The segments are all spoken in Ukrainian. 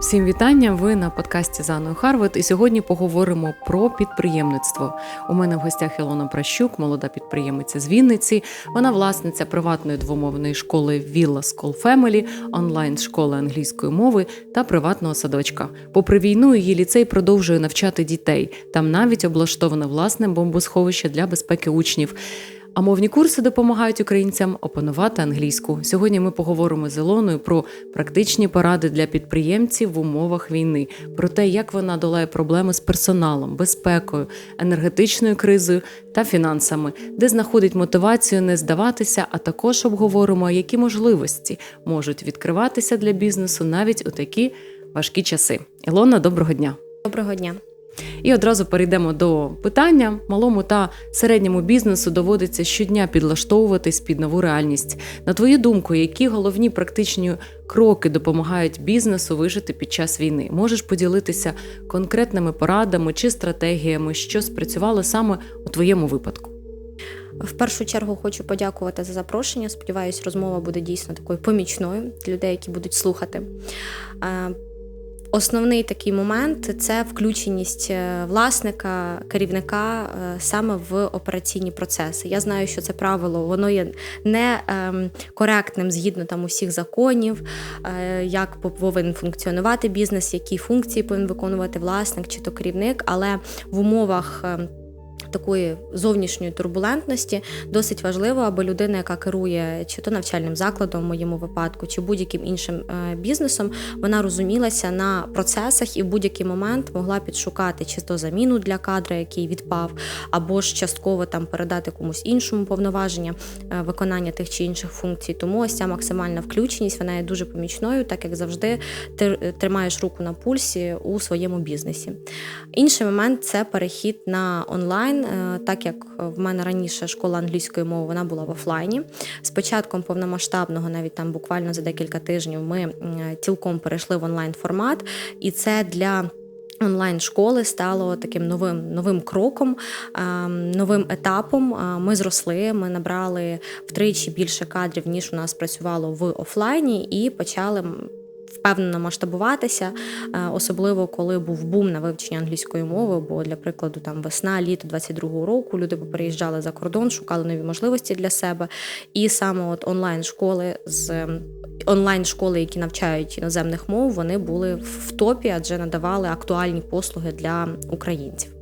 Всім вітання! Ви на подкасті з Анною Харват. І сьогодні поговоримо про підприємництво. У мене в гостях Ілона Пращук, молода підприємиця з Вінниці. Вона власниця приватної двомовної школи Villa School Family, онлайн школи англійської мови та приватного садочка. Попри війну, її ліцей продовжує навчати дітей. Там навіть облаштоване власне бомбосховище для безпеки учнів. А мовні курси допомагають українцям опанувати англійську. Сьогодні ми поговоримо з Ілоною про практичні поради для підприємців в умовах війни, про те, як вона долає проблеми з персоналом, безпекою, енергетичною кризою та фінансами, де знаходить мотивацію не здаватися, а також обговоримо, які можливості можуть відкриватися для бізнесу навіть у такі важкі часи. Ілона, доброго дня! Доброго дня. І одразу перейдемо до питання. Малому та середньому бізнесу доводиться щодня підлаштовуватись під нову реальність. На твою думку, які головні практичні кроки допомагають бізнесу вижити під час війни? Можеш поділитися конкретними порадами чи стратегіями, що спрацювали саме у твоєму випадку? В першу чергу хочу подякувати за запрошення. Сподіваюсь, розмова буде дійсно такою помічною для людей, які будуть слухати. Основний такий момент це включеність е, власника, керівника е, саме в операційні процеси. Я знаю, що це правило воно є не ем, коректним згідно там усіх законів, е, як повинен функціонувати бізнес, які функції повинен виконувати власник чи то керівник, але в умовах. Такої зовнішньої турбулентності досить важливо, аби людина, яка керує чи то навчальним закладом в моєму випадку, чи будь-яким іншим е, бізнесом, вона розумілася на процесах і в будь-який момент могла підшукати чи то заміну для кадра, який відпав, або ж частково там передати комусь іншому повноваження е, виконання тих чи інших функцій. Тому ось ця максимальна включеність вона є дуже помічною, так як завжди ти тримаєш руку на пульсі у своєму бізнесі. Інший момент це перехід на онлайн. Е, так як в мене раніше школа англійської мови вона була в офлайні. З початком повномасштабного, навіть там буквально за декілька тижнів, ми цілком перейшли в онлайн формат, і це для Онлайн-школи стало таким новим новим кроком, новим етапом. Ми зросли, ми набрали втричі більше кадрів, ніж у нас працювало в офлайні, і почали впевнено масштабуватися, е, особливо коли був бум на вивчення англійської мови. Бо для прикладу, там весна, літо 22-го року люди переїжджали за кордон, шукали нові можливості для себе. І саме от онлайн-школи з онлайн-школи, які навчають іноземних мов, вони були в топі, адже надавали актуальні послуги для українців.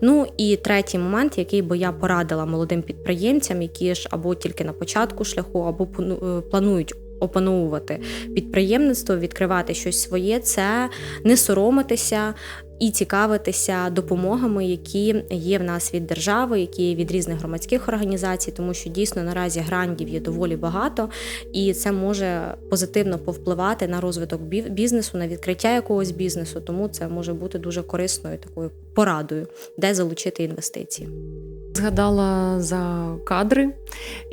Ну і третій момент, який би я порадила молодим підприємцям, які ж або тільки на початку шляху, або е, планують опановувати підприємництво, відкривати щось своє, це не соромитися. І цікавитися допомогами, які є в нас від держави, які є від різних громадських організацій, тому що дійсно наразі грантів є доволі багато, і це може позитивно повпливати на розвиток бізнесу, на відкриття якогось бізнесу. Тому це може бути дуже корисною такою порадою, де залучити інвестиції. Згадала за кадри,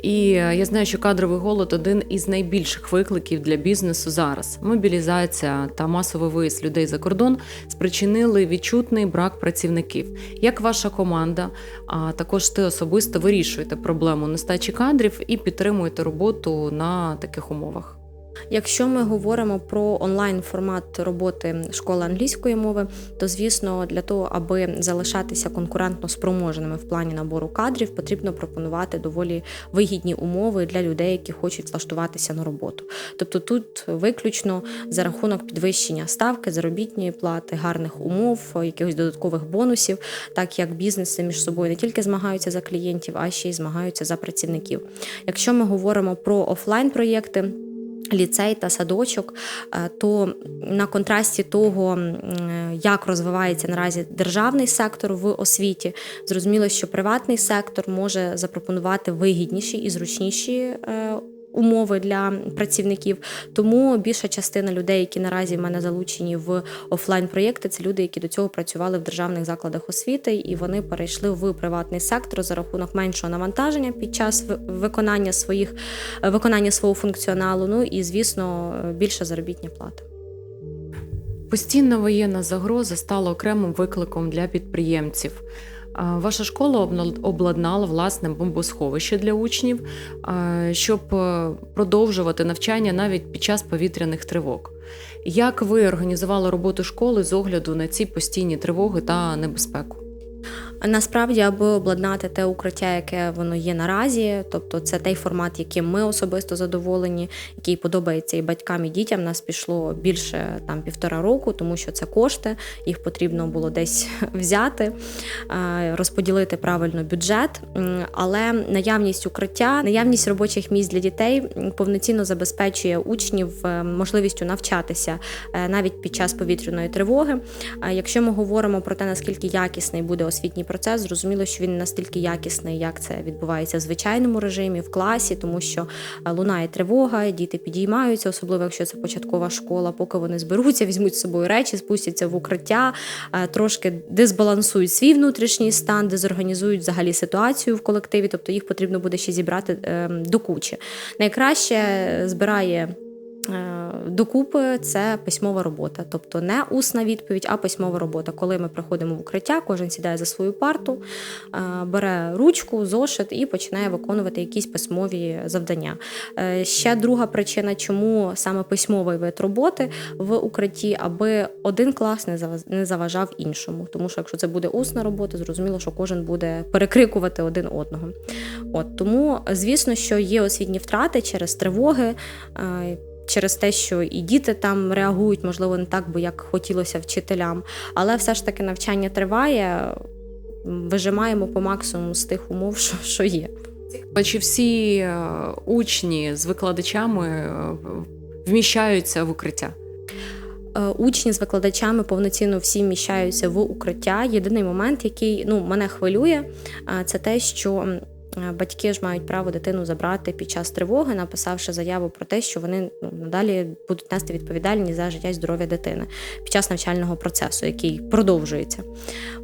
і я знаю, що кадровий голод один із найбільших викликів для бізнесу зараз. Мобілізація та масовий виїзд людей за кордон спричинили відчутний брак працівників. Як ваша команда, а також ти особисто вирішуєте проблему нестачі кадрів і підтримуєте роботу на таких умовах? Якщо ми говоримо про онлайн формат роботи школи англійської мови, то звісно, для того, аби залишатися конкурентно спроможними в плані набору кадрів, потрібно пропонувати доволі вигідні умови для людей, які хочуть влаштуватися на роботу. Тобто тут виключно за рахунок підвищення ставки, заробітної плати, гарних умов, якихось додаткових бонусів, так як бізнеси між собою не тільки змагаються за клієнтів, а ще й змагаються за працівників. Якщо ми говоримо про офлайн проєкти. Ліцей та садочок, е, то на контрасті того, як розвивається наразі державний сектор в освіті, зрозуміло, що приватний сектор може запропонувати вигідніші і зручніші е, умови для працівників. Тому більша частина людей, які наразі в мене залучені в офлайн-проєкти, це люди, які до цього працювали в державних закладах освіти, і вони перейшли в приватний сектор за рахунок меншого навантаження під час виконання своїх виконання свого функціоналу. Ну і звісно, більша заробітня плата. Постійна воєнна загроза стала окремим викликом для підприємців. Ваша школа обладнала власне бомбосховище для учнів, щоб е, продовжувати навчання навіть під час повітряних тривог. Як ви організували роботу школи з огляду на ці постійні тривоги та небезпеку? Насправді, аби обладнати те укриття, яке воно є наразі, тобто це той формат, яким ми особисто задоволені, який подобається і батькам, і дітям. Нас пішло більше там півтора року, тому що це кошти, їх потрібно було десь взяти, е, розподілити правильно бюджет. Але наявність укриття, наявність робочих місць для дітей повноцінно забезпечує учнів е, можливістю навчатися е, навіть під час повітряної тривоги. Якщо ми говоримо про те, наскільки якісний буде освітній процес, зрозуміло, що він настільки якісний, як це відбувається в звичайному режимі, в класі, тому що е, лунає тривога, діти підіймаються, особливо якщо це початкова школа, поки вони зберуться, візьмуть з собою речі, спустяться в укриття, е, трошки дезбалансують свій внутрішній стан, дезорганізують взагалі ситуацію в колективі, тобто їх потрібно буде ще зібрати е, до кучі. Найкраще збирає Е, Докупи це письмова робота, тобто не усна відповідь, а письмова робота. Коли ми приходимо в укриття, кожен сідає за свою парту, е, бере ручку, зошит і починає виконувати якісь письмові завдання. Е, Ще друга причина, чому саме письмовий вид роботи в укритті, аби один клас не заважав іншому. Тому що якщо це буде усна робота, зрозуміло, що кожен буде перекрикувати один одного. От тому, звісно, що є освітні втрати через тривоги. Через те, що і діти там реагують, можливо, не так, бо як хотілося вчителям, але все ж таки навчання триває. Вижимаємо по максимуму з тих умов, що, що є. А Чи всі е, учні з викладачами е, вміщаються в укриття? Е, Учні з викладачами повноцінно всі вміщаються в укриття. Єдиний момент, який ну, мене хвилює, це те, що батьки ж мають право дитину забрати під час тривоги, написавши заяву про те, що вони ну, надалі будуть нести відповідальність за життя і здоров'я дитини під час навчального процесу, який продовжується.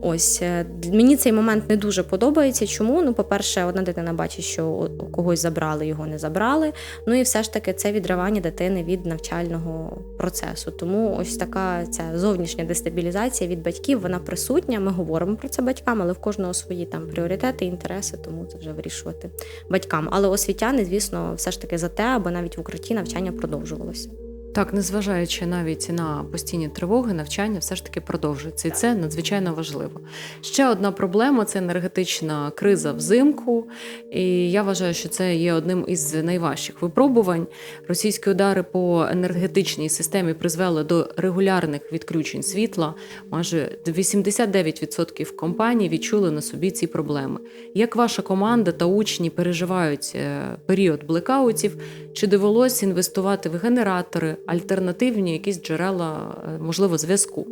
Ось е, мені цей момент не дуже подобається. Чому? Ну, по-перше, одна дитина бачить, що когось забрали, його не забрали. Ну і все ж таки це відривання дитини від навчального процесу. Тому ось така ця зовнішня дестабілізація від батьків, вона присутня. Ми говоримо про це батькам, але в кожного свої там пріоритети, інтереси, тому це вже вирішувати батькам. Але освітяни, звісно, все ж таки за те, аби навіть в укритті навчання продовжувалося. Так, незважаючи навіть на постійні тривоги, навчання все ж таки продовжується, і це надзвичайно важливо. Ще одна проблема це енергетична криза взимку. І я вважаю, що це є одним із найважчих випробувань. Російські удари по енергетичній системі призвели до регулярних відключень світла. Майже 89% компаній відчули на собі ці проблеми. Як ваша команда та учні переживають е, період блекаутів? Чи довелося інвестувати в генератори, альтернативні якісь джерела, е, можливо, зв'язку?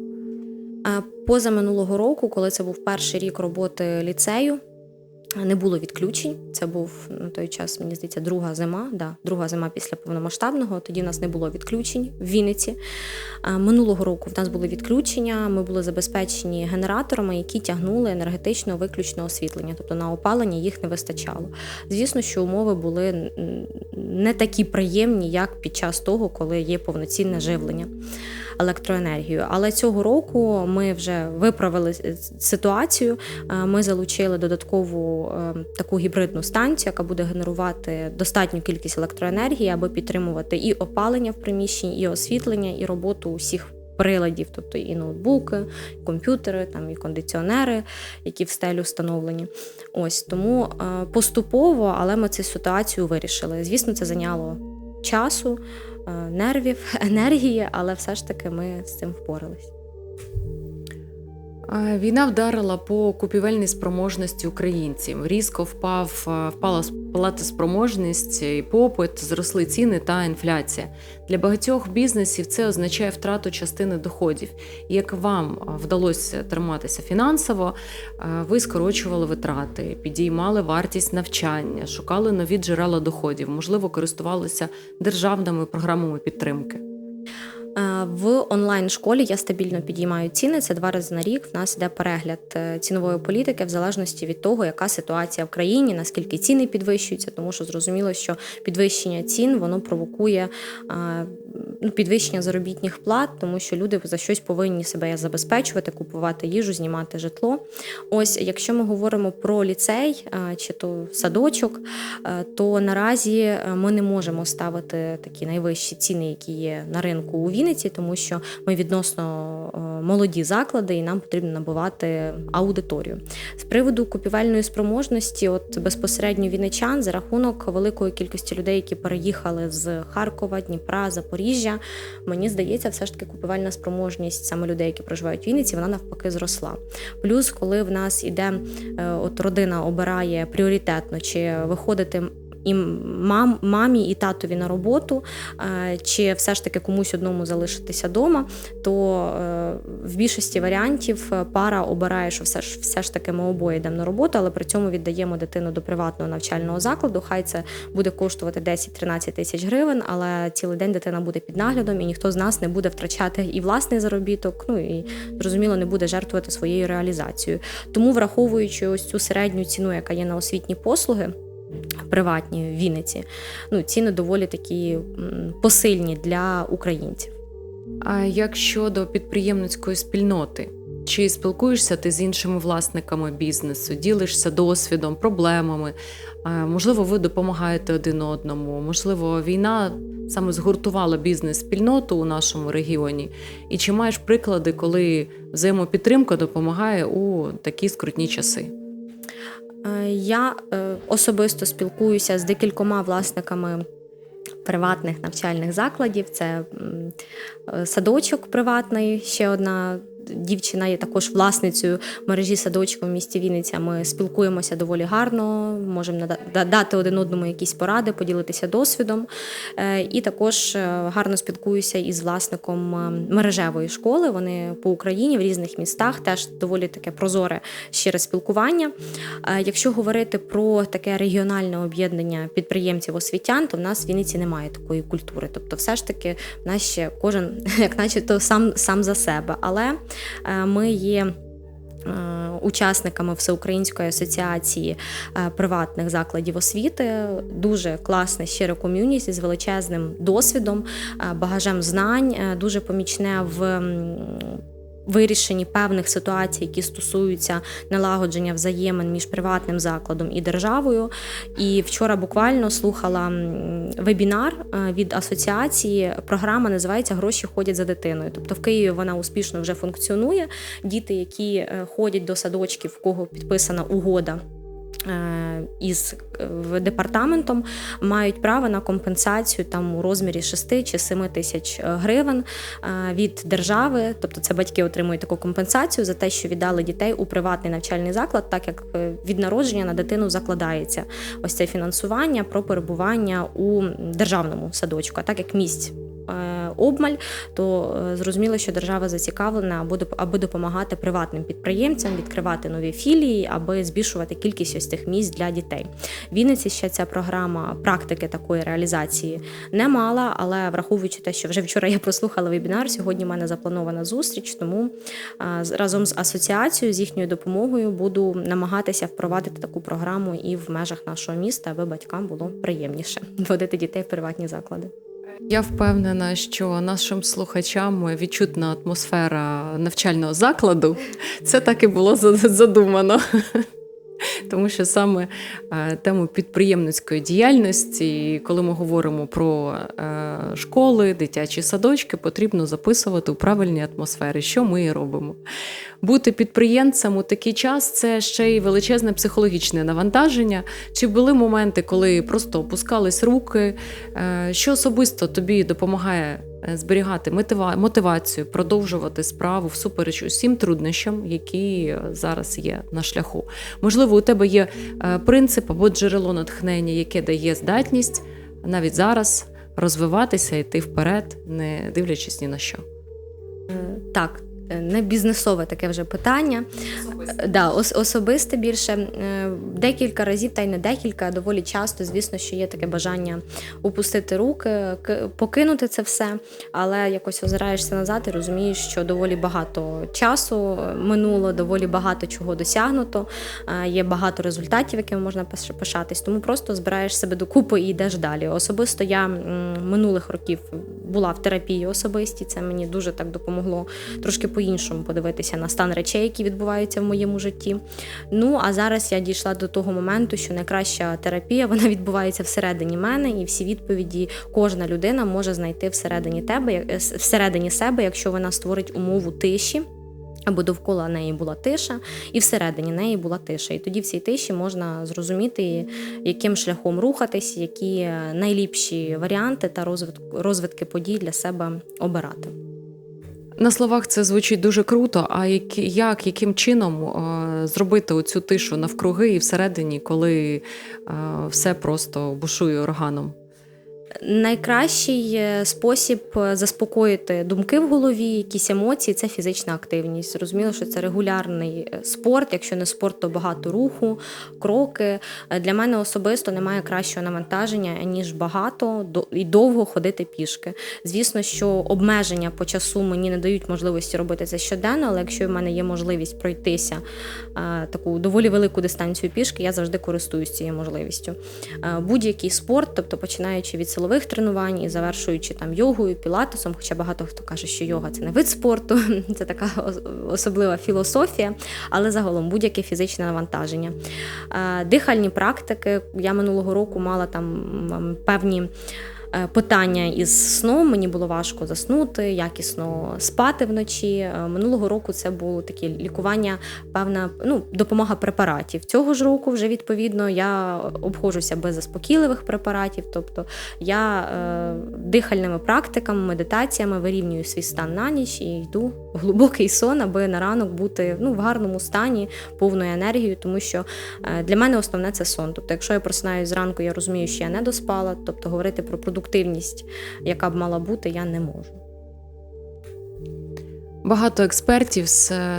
Поза минулого року, коли це був перший рік роботи ліцею, не було відключень. Це був на той час, мені здається, друга зима. Да, друга зима після повномасштабного. Тоді в нас не було відключень в Вінниці. Минулого року в нас були відключення. Ми були забезпечені генераторами, які тягнули енергетично виключне освітлення, тобто на опалення їх не вистачало. Звісно, що умови були не такі приємні, як під час того, коли є повноцінне живлення електроенергію. Але цього року ми вже виправили ситуацію. Ми залучили додаткову е, таку гібридну станцію, яка буде генерувати достатню кількість електроенергії, аби підтримувати і опалення в приміщенні, і освітлення, і роботу усіх. Приладів, тобто і ноутбуки, і комп'ютери, там і кондиціонери, які в стелю встановлені. Ось тому е, поступово, але ми цю ситуацію вирішили. Звісно, це зайняло часу, е, нервів, енергії, але все ж таки ми з цим впорались. Війна вдарила по купівельній спроможності українців. Різко впав, впала платоспроможність і попит, зросли ціни та інфляція. Для багатьох бізнесів це означає втрату частини доходів. Як вам вдалося триматися фінансово, ви скорочували витрати, підіймали вартість навчання, шукали нові джерела доходів, можливо, користувалися державними програмами підтримки. Е, В онлайн школі я стабільно підіймаю ціни. Це два рази на рік. В нас йде перегляд е, цінової політики в залежності від того, яка ситуація в країні, наскільки ціни підвищуються, тому що зрозуміло, що підвищення цін воно провокує ну, підвищення заробітних плат, тому що люди за щось повинні себе забезпечувати, купувати їжу, знімати житло. Ось, якщо ми говоримо про ліцей чи то садочок, то наразі е, ми не можемо ставити такі найвищі ціни, які є на ринку у Вінниці, тому що ми відносно е, молоді заклади, і нам потрібно набувати аудиторію. З приводу купівельної спроможності, от безпосередньо вінничан за рахунок великої кількості людей, які переїхали з Харкова, Дніпра, Запоріжжя, мені здається, все ж таки купівельна спроможність саме людей, які проживають в Вінниці, вона навпаки зросла. Плюс, коли в нас іде, е, от родина обирає пріоритетно, чи виходити і мам, мамі і татові на роботу, е, чи все ж таки комусь одному залишитися вдома, то е, в більшості варіантів е, пара обирає, що все ж все ж таки ми обоє йдемо на роботу, але при цьому віддаємо дитину до приватного навчального закладу. Хай це буде коштувати 10-13 тисяч гривень, але цілий день дитина буде під наглядом, і ніхто з нас не буде втрачати і власний заробіток. Ну і зрозуміло, не буде жертвувати своєю реалізацією. Тому, враховуючи ось цю середню ціну, яка є на освітні послуги приватні в Вінниці. Ну, ціни доволі такі посильні для українців. А як щодо підприємницької спільноти? Чи спілкуєшся ти з іншими власниками бізнесу, ділишся досвідом, проблемами? Можливо, ви допомагаєте один одному, можливо, війна саме згуртувала бізнес-спільноту у нашому регіоні. І чи маєш приклади, коли взаємопідтримка допомагає у такі скрутні часи? Е, Я е, особисто спілкуюся з декількома власниками приватних навчальних закладів. Це е, садочок приватний, ще одна. Дівчина є також власницею мережі садочку в місті Вінниця. Ми спілкуємося доволі гарно, можемо дати один одному якісь поради, поділитися досвідом. Е, І також е, гарно спілкуюся із власником мережевої школи. Вони по Україні в різних містах теж доволі таке прозоре щире спілкування. Якщо говорити про таке регіональне об'єднання підприємців освітян, то в нас в Вінниці немає такої культури. Тобто, все ж таки, в нас ще кожен, як начебто, сам, сам за себе. Але е, ми є. е, Учасниками Всеукраїнської асоціації е, приватних закладів освіти дуже класне щире ком'юніті з величезним досвідом, багажем знань, дуже помічне в вирішенні певних ситуацій, які стосуються налагодження взаємин між приватним закладом і державою. І вчора буквально слухала вебінар е, від асоціації. Програма називається Гроші ходять за дитиною. Тобто в Києві вона успішно вже функціонує. Діти, які е, ходять до садочків, в кого підписана угода. Е, Із е, департаментом мають право на компенсацію там у розмірі 6 чи 7 тисяч е, гривень від держави. Тобто це батьки отримують таку компенсацію за те, що віддали дітей у приватний навчальний заклад, так як від народження на дитину закладається ось це фінансування про перебування у державному садочку. А так як місць обмаль, то е, зрозуміло, що держава зацікавлена аби допомагати приватним підприємцям відкривати нові філії, аби збільшувати кількість ось цих місць для дітей. В Вінниці ще ця програма практики такої реалізації не мала, але враховуючи те, що вже вчора я прослухала вебінар, сьогодні в мене запланована зустріч, тому разом з асоціацією, з їхньою допомогою буду намагатися впровадити таку програму і в межах нашого міста, аби батькам було приємніше водити дітей в приватні заклади. Я впевнена, що нашим слухачам відчутна атмосфера навчального закладу. Це так і було за- задумано. Тому що саме е, тему підприємницької діяльності, коли ми говоримо про е, школи, дитячі садочки, потрібно записувати у правильній атмосфері, що ми і робимо. Бути підприємцем у такий час це ще й величезне психологічне навантаження. Чи були моменти, коли просто опускались руки? Е, Що особисто тобі допомагає зберігати мотива- мотивацію, продовжувати справу всупереч усім труднощам, які е, зараз є на шляху? Можливо, у тебе є е, принцип або джерело натхнення, яке дає здатність навіть зараз розвиватися, йти вперед, не дивлячись ні на що. Е, Так, е, не бізнесове таке вже питання. Е, Да, ос- особисте більше Е, декілька разів, та й не декілька, доволі часто, звісно, що є таке бажання опустити руки, к- покинути це все, але якось озираєшся назад і розумієш, що доволі багато часу е, минуло, доволі багато чого досягнуто, е, є багато результатів, якими можна пиш- пишатись. Тому просто збираєш себе докупи і йдеш далі. Особисто я минулих років була в терапії особистій. Це мені дуже так допомогло трошки по-іншому подивитися на стан речей, які відбуваються в моєму житті. Ну а зараз я дійшла до того моменту, що найкраща терапія вона відбувається всередині мене, і всі відповіді кожна людина може знайти всередині тебе, е, всередині себе, якщо вона створить умову тиші. Аби довкола неї була тиша, і всередині неї була тиша. І тоді в цій тиші можна зрозуміти, яким шляхом рухатись, які найліпші варіанти та розвитки подій для себе обирати. На словах це звучить дуже круто. А як, яким чином е, зробити оцю тишу навкруги і всередині, коли е, все просто бушує ураганом? Найкращий е, спосіб е, заспокоїти думки в голові, якісь емоції це фізична активність. Зрозуміло, що це регулярний е, спорт. Якщо не спорт, то багато руху, кроки. Для мене особисто немає кращого навантаження ніж багато і довго ходити пішки. Звісно, що обмеження по часу мені не дають можливості робити це щоденно, але якщо в мене є можливість пройтися таку доволі велику дистанцію пішки, я завжди користуюсь цією можливістю. Будь-який спорт, тобто починаючи від силових тренувань і завершуючи там йогою, пілатесом, хоча багато хто каже, що йога це не вид спорту, це така особлива філософія, але загалом будь-яке фізичне навантаження. Е, Дихальні практики. Я минулого року мала там певні. Е, Питання із сном мені було важко заснути, якісно спати вночі. Е, Минулого року це було таке лікування, певна ну, допомога препаратів. Цього ж року вже відповідно я обходжуся без заспокійливих препаратів, тобто я е, дихальними практиками, медитаціями вирівнюю свій стан на ніч і йду в глибокий сон, аби на ранок бути ну, в гарному стані, повною енергією, тому що е, для мене основне це сон. Тобто, якщо я просинаюсь зранку, я розумію, що я не доспала, тобто говорити про продуктивність, яка б мала бути, я не можу. Багато експертів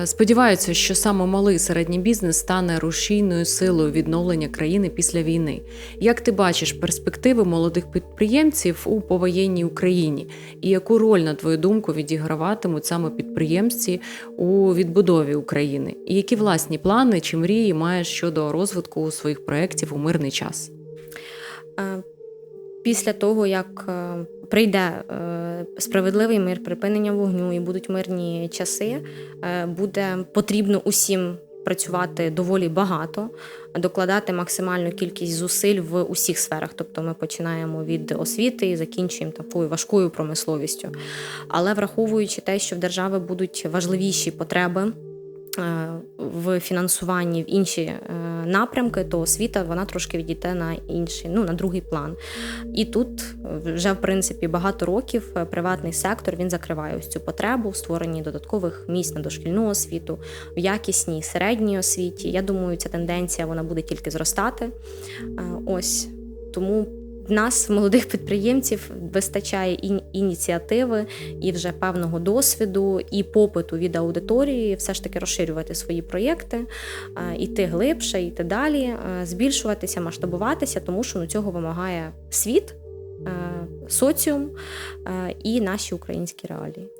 сподіваються, що саме малий середній бізнес стане рушійною силою відновлення країни після війни. Як ти бачиш перспективи молодих підприємців у повоєнній Україні, і яку роль, на твою думку, відіграватимуть саме підприємці у відбудові України? І які власні плани чи мрії маєш щодо розвитку своїх проєктів у мирний час? Після того, як е, прийде е, справедливий мир, припинення вогню і будуть мирні часи, е, буде потрібно усім працювати доволі багато, докладати максимальну кількість зусиль в усіх сферах. Тобто ми починаємо від освіти і закінчуємо такою важкою промисловістю. Але враховуючи те, що в держави будуть важливіші потреби. В фінансуванні в інші е, напрямки, то освіта вона трошки відійде на інший, ну на другий план. І тут вже в принципі багато років е, приватний сектор він закриває ось цю потребу в створенні додаткових місць на дошкільну освіту, в якісній середній освіті. Я думаю, ця тенденція вона буде тільки зростати. Е, Ось тому. Нас, молодих підприємців, вистачає і ініціативи, і вже певного досвіду, і попиту від аудиторії, все ж таки розширювати свої проєкти, іти глибше, йти далі, збільшуватися, масштабуватися, тому що ну, цього вимагає світ, соціум і наші українські реалії.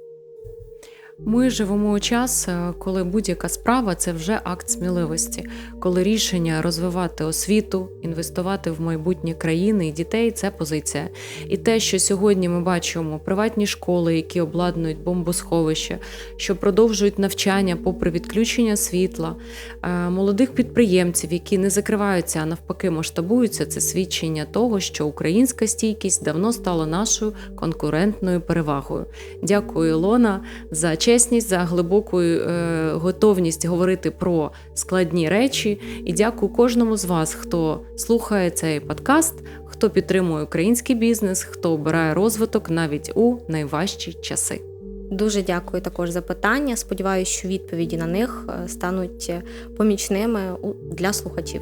Ми живемо у час, е, коли будь-яка справа це вже акт сміливості, коли рішення розвивати освіту, інвестувати в майбутнє країни і дітей це позиція. І те, що сьогодні ми бачимо приватні школи, які обладнують бомбосховища, що продовжують навчання попри відключення світла, е, молодих підприємців, які не закриваються, а навпаки масштабуються, це свідчення того, що українська стійкість давно стала нашою конкурентною перевагою. Дякую, Ілона, за чесність, за глибоку е, готовність говорити про складні речі. І дякую кожному з вас, хто слухає цей подкаст, хто підтримує український бізнес, хто обирає розвиток навіть у найважчі часи. Дуже дякую також за питання. Сподіваюся, що відповіді на них е, стануть е, помічними для слухачів.